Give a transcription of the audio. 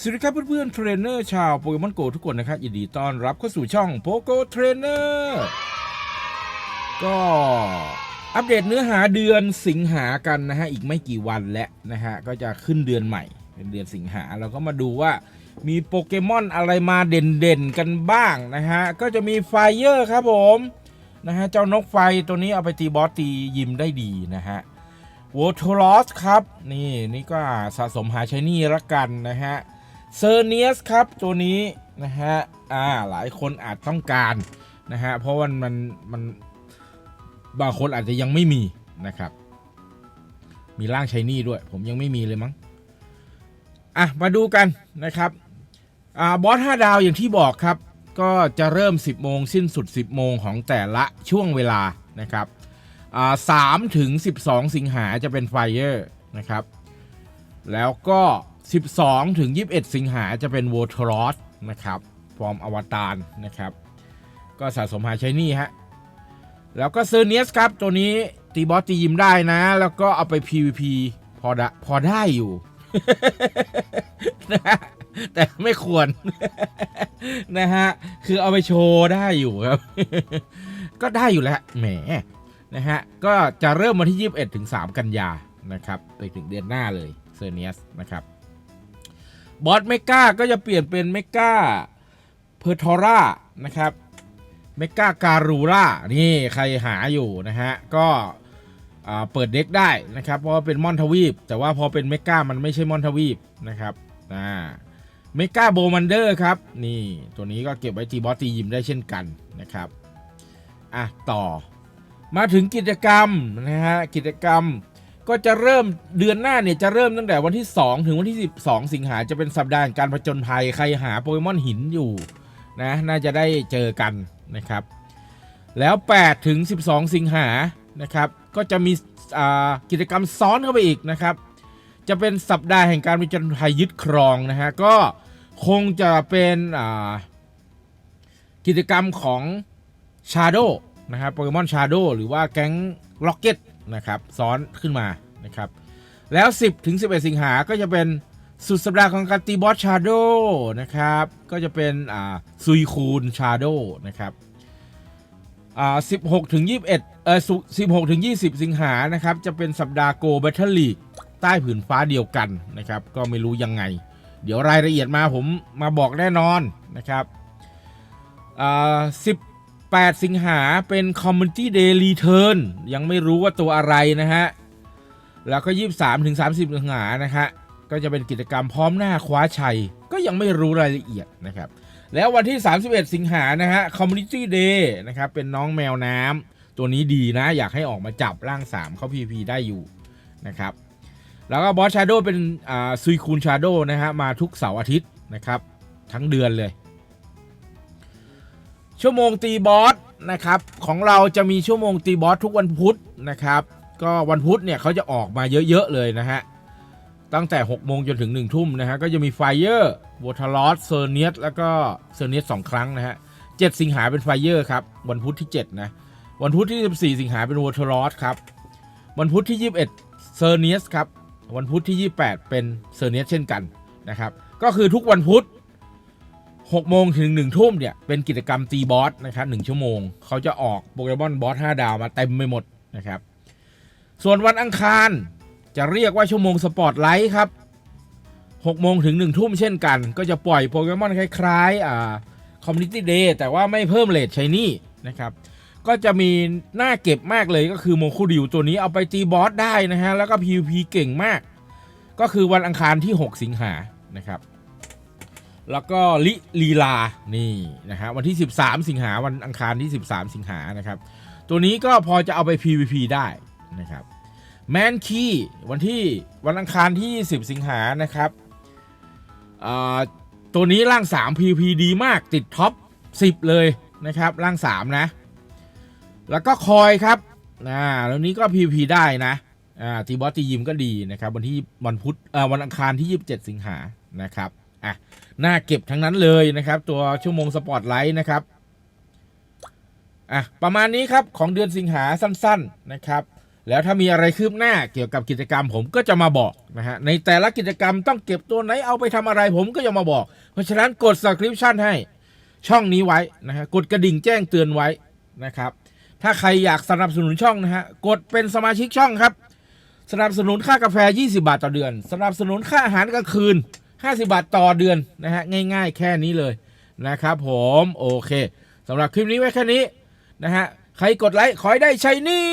สวัสดีครับเพื่อนๆเทรนเนอร์ชาวโปเกมอนโกทุกคนนะครับยินดีต้อนรับเข้าสู่ช่องโปโกเทรนเนอร์ก็อัปเดตเนื้อหาเดือนสิงหากันนะฮะ อีกไม่กี่วันแล้วนะฮะ ก็จะขึ้นเดือนใหม่ เป็นเดือนสิงหาเราก็มาดูว่ามีโปเกมอนอะไรมาเด่นๆกันบ้างนะฮะ ก็จะมีไฟเยอร์ครับผม นะฮะเจ้านกไฟตัวนี้เอาไปตีบอสตียิมได้ดีนะฮะวอทลอสครับ นี่นี่ก็สะสมหาใช้นี่ละกันนะฮะเซอร์เนียสครับตัวนี้นะฮะอ่าหลายคนอาจต้องการนะฮะเพราะว่ามันมันบางคนอาจจะยังไม่มีนะครับ มีร่างใช้นี่ด้วย ผมยังไม่มีเลยมั้งอะมาดูกันนะครับอ่าบอส5ดาวอย่างที่บอกครับ ก็จะเริ่ม 10 โมงสิ้นสุด 10 โมงของแต่ละช่วงเวลานะครับอ่าสามถึง 12 สิงหาจะเป็นไฟเออร์นะครับ แล้วก็ 12 ถึง 21 สิงหาจะเป็นวอทรอสนะครับฟอร์มอวตารนะครับ ก็สะสมหาใช้นี่ฮะ แล้วก็เซอร์เนียสครับ ตัวนี้ตีบอสตียิมได้นะ แล้วก็เอาไป PVP พอได้พอได้อยู่นะ แต่ไม่ควร นะฮะ คือเอาไปโชว์ได้อยู่ครับ ก็ได้อยู่แล้วแหมนะฮะ ก็จะเริ่มวันที่ 21ถึง3กันยานะครับไปถึงเดือนหน้าเลยเซอร์เนียสนะครับบอสเมกาก็จะเปลี่ยนเป็นเมกาเพอร์ทอร่านะครับเมกาการูร่านี่ใครหาอยู่นะฮะ ก็เปิดเด็กได้นะครับ เพราะว่าเป็นมอนทวีป แต่ว่าพอเป็นเมกามันไม่ใช่มอนทวีปนะครับอ่า เมกาโบมันเดอร์ครับ นี่ตัวนี้ก็เก็บไว้ตีบอสตียิมได้เช่นกันนะครับอะต่อมาถึงกิจกรรมนะฮะกิจกรรมก็จะเริ่มเดือนหน้าเนี่ยจะเริ่มตั้งแต่วันที่ 2 ถึงวันที่ 12 สิงหาจะเป็นสัปดาห์การผจญภัยใครหาโปเกมอนหินอยู่นะน่าจะได้เจอกันนะครับ แล้ว 8 ถึง 12 สิงหานะครับ ก็จะมีอ่ากิจกรรมซ้อนเข้าไปอีกนะครับ จะเป็นสัปดาห์แห่งการผจญภัยยึดครองนะฮะ ก็คงจะเป็นกิจกรรมของ Shadow นะครับโปเกมอนชาโดหรือว่าแก๊งล็อกเก็ตนะครับซ้อนขึ้นมานะครับ แล้ว 10 ถึง 11 สิงหาก็จะเป็นสุดสัปดาห์ของการตีบอสชาโดนะครับ ก็จะเป็นซุยคูนชาโดนะครับอ่า16ถึง21เออ16ถึง20สิงหานะครับ จะเป็นสัปดาห์โกล b บ t เ e ลีก ใต้ผืนฟ้าเดียวกันนะครับ ก็ไม่รู้ยังไง เดี๋ยวรายละเอียดมาผมมาบอกแน่นอนนะครับอ่า10 8สิงหาเป็น Community Day Return ยังไม่รู้ว่าตัวอะไรนะฮะ แล้วก็ 23ถึง30 สิงหานะฮะก็จะเป็นกิจกรรมพร้อมหน้าคว้าชัย ก็ยังไม่รู้รายละเอียดนะครับ แล้ววันที่ 31 สิงหานะฮะ Community Day นะครับเป็นน้องแมวน้ำตัวนี้ดีนะ อยากให้ออกมาจับร่าง 3 เข้า PVP ได้อยู่นะครับ แล้วก็บอสชาโดเป็นอ่าซุยคูนชาโดนะฮะ มาทุกเสาร์อาทิตย์นะครับ ทั้งเดือนเลย ชั่วโมงตีบอสนะครับ ของเราจะมีชั่วโมงตีบอสทุกวันพุธนะครับ ก็วันพุธเนี่ยเขาจะออกมาเยอะ ๆ เลยนะฮะ ตั้งแต่ 6 โมงจนถึง 1 ทุ่มนะฮะ ก็จะมีไฟเยอร์วอทลอสเซอร์เนียสแล้วก็เซอร์เนียสสองครั้งนะฮะ7สิงหาเป็นไฟเยอร์ครับ วันพุธที่ 7 นะ วันพุธที่ 14 สิงหาเป็นวอทลอสครับ วันพุธที่ 21เซอร์เนียสครับ วันพุธที่ 28 เป็นเซอร์เนียสเช่นกันนะครับ ก็คือทุกวันพุธ6โมงถึง1ทุ่มเนี่ยเป็นกิจกรรมตีบอสนะครับ1ชั่วโมง เขาจะออกโปเกมอนบอส5ดาวมาเต็มไปหมดนะครับ ส่วนวันอังคารจะเรียกว่าชั่วโมงสปอตไลท์ครับ6โมงถึง1ทุ่มเช่นกัน ก็จะปล่อยโปเกมอนคล้ายๆอ่าคอมมูนิตี้เดย์แต่ว่าไม่เพิ่มเลทใช้นี่นะครับ ก็จะมีหน้าเก็บมากเลยก็คือโมคูดิวตัวนี้เอาไปตีบอสได้นะฮะ แล้วก็ PVP เก่งมาก ก็คือวันอังคารที่ 6 สิงหานะครับ แล้วก็ลิลีลานี่นะฮะวันที่ 13 สิงหาวันอังคารที่ 13 สิงหานะครับ ตัวนี้ก็พอจะเอาไป PVP ได้นะครับแมนคีวันที่วันอังคารที่10สิงหานะครับตัวนี้ร่าง 3 PVP ดีมากติดท็อป 10 เลยนะครับร่าง 3 นะ แล้วก็คอยครับอ่าแล้วนี้ก็ PVP ได้นะอ่าตีบอสตียิมก็ดีนะครับวันที่วันพุธอ่าวันอังคารที่ 27 สิงหานะครับอะน่าเก็บทั้งนั้นเลยนะครับ ตัวชั่วโมงสปอตไลท์นะครับอะประมาณนี้ครับของเดือนสิงหาสั้นๆนะครับ แล้วถ้ามีอะไรคืบหน้าเกี่ยวกับกิจกรรมผมก็จะมาบอกนะฮะในแต่ละกิจกรรมต้องเก็บตัวไหนเอาไปทำอะไรผมก็จะมาบอก เพราะฉะนั้นกด subscription ให้ช่องนี้ไว้นะฮะกดกระดิ่งแจ้งเตือนไว้นะครับ ถ้าใครอยากสนับสนุนช่องนะฮะ กดเป็นสมาชิกช่องครับ สนับสนุนค่ากาแฟ 20 บาทต่อเดือน สนับสนุนค่าอาหารกลางคืน 50 บาทต่อเดือนนะฮะ ง่ายๆ แค่นี้เลยนะครับผม โอเคสำหรับคลิปนี้ไว้แค่นี้นะฮะ ใครกดไลค์ขอให้ได้ใช้นี่